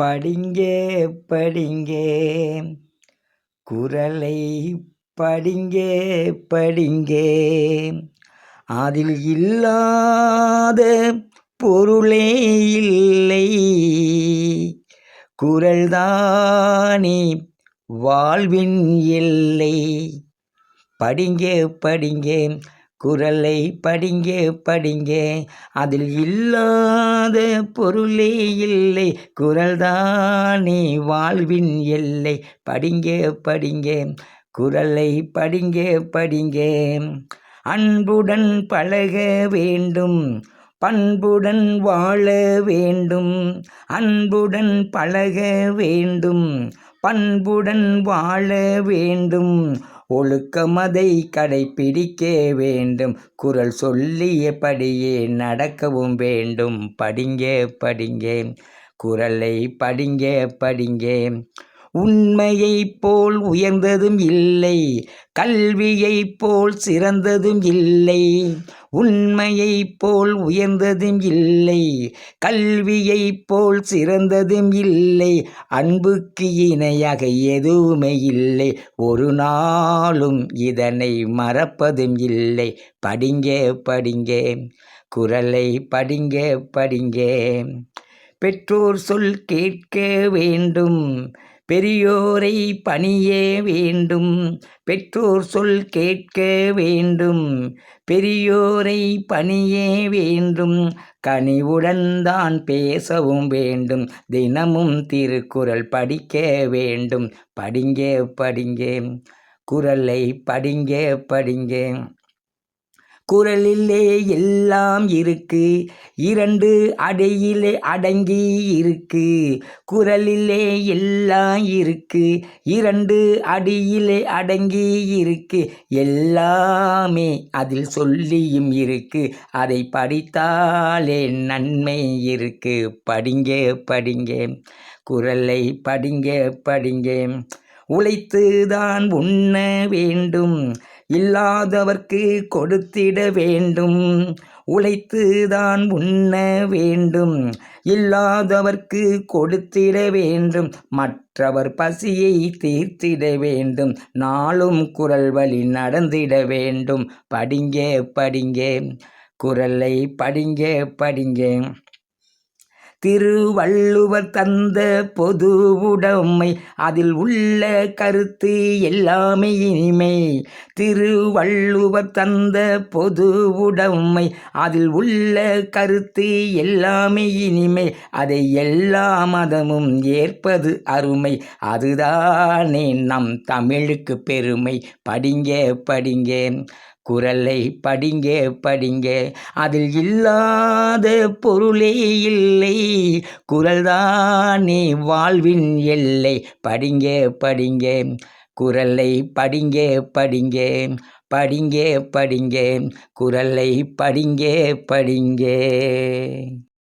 படிங்கே படிங்கே. குரலை படிங்கே படிங்கே. அதில் இல்லாத பொருளே இல்லை. குரல்தானே வாழ்வின் எல்லை. படிங்கே படிங்கே. குரலை படிங்க படிங்க. அதில் இல்லாத பொருளே இல்லை. குரல்தானே வாழ்வின் எல்லை. படிங்க படிங்க. குரலை படிங்க படிங்க. அன்புடன் பழக வேண்டும். பண்புடன் வாழ வேண்டும். அன்புடன் பழக வேண்டும். பண்புடன் வாழ வேண்டும். ஒழுக்கமதை கடைப்பிடிக்க வேண்டும். குரல் சொல்லியபடியே நடக்கவும் வேண்டும். படிங்க படிங்க. குரலை படிங்க படிங்க. உண்மையைப் போல் உயர்ந்ததும் இல்லை கல்வியைப் போல் சிறந்ததும் இல்லை உண்மையைப் போல் உயர்ந்ததும் இல்லை கல்வியைப் போல் சிறந்ததும் இல்லை அன்புக்கு இணையாக எதுவுமே இல்லை ஒரு நாளும் இதனை மறப்பதும் இல்லை. படிங்க படிங்க குரலை படிங்க படிங்க பெற்றோர் சொல் கேட்க வேண்டும் பெரியோரை பணிய வேண்டும் பெற்றோர் சொல் கேட்க வேண்டும். பெரியோரை பணிய வேண்டும் கனிவுடன் தான் பேசவும் வேண்டும். தினமும் திருக்குறள் படிக்க வேண்டும். படிங்க படிங்க. குரலை படிங்க படிங்க. குரலிலே எல்லாம் இருக்கு. இரண்டு அடையிலே அடங்கி இருக்கு. குரலிலே எல்லாம் இருக்கு. இரண்டு அடியிலே அடங்கி இருக்கு. எல்லாமே அதில் சொல்லியும் இருக்கு. அதை படித்தாலே நன்மை இருக்கு. படிங்க படிங்க. குரலை படிங்க படிங்க. உழைத்து தான் உண்ண வேண்டும். இல்லாதவர்க்கு கொடுத்திட வேண்டும். உழைத்து தான் உண்ண வேண்டும். இல்லாதவர்க்கு கொடுத்திட வேண்டும். மற்றவர் பசியை தீர்த்திட வேண்டும். நாளும் குரல் வழி நடந்திட வேண்டும். படிங்க படிங்க. குரலை படிங்க படிங்க. திருவள்ளுவர் தந்த பொது உடைமை அதில் உள்ள கருத்து எல்லாமே இனிமை திருவள்ளுவர் தந்த பொது உடைமை அதில் உள்ள கருத்து எல்லாமே இனிமை அதை எல்லா மதமும் ஏற்பது அருமை. அதுதானே நம் தமிழுக்கு பெருமை. படிங்க படிங்க. குரலை படிங்க படிங்க. அதில் இல்லாத பொருளே இல்லை. குரல்தானே வாழ்வின் எல்லை. படிங்க படிங்க. குரலை படிங்க படிங்க. படிங்க படிங்க. குரலை படிங்க படிங்க.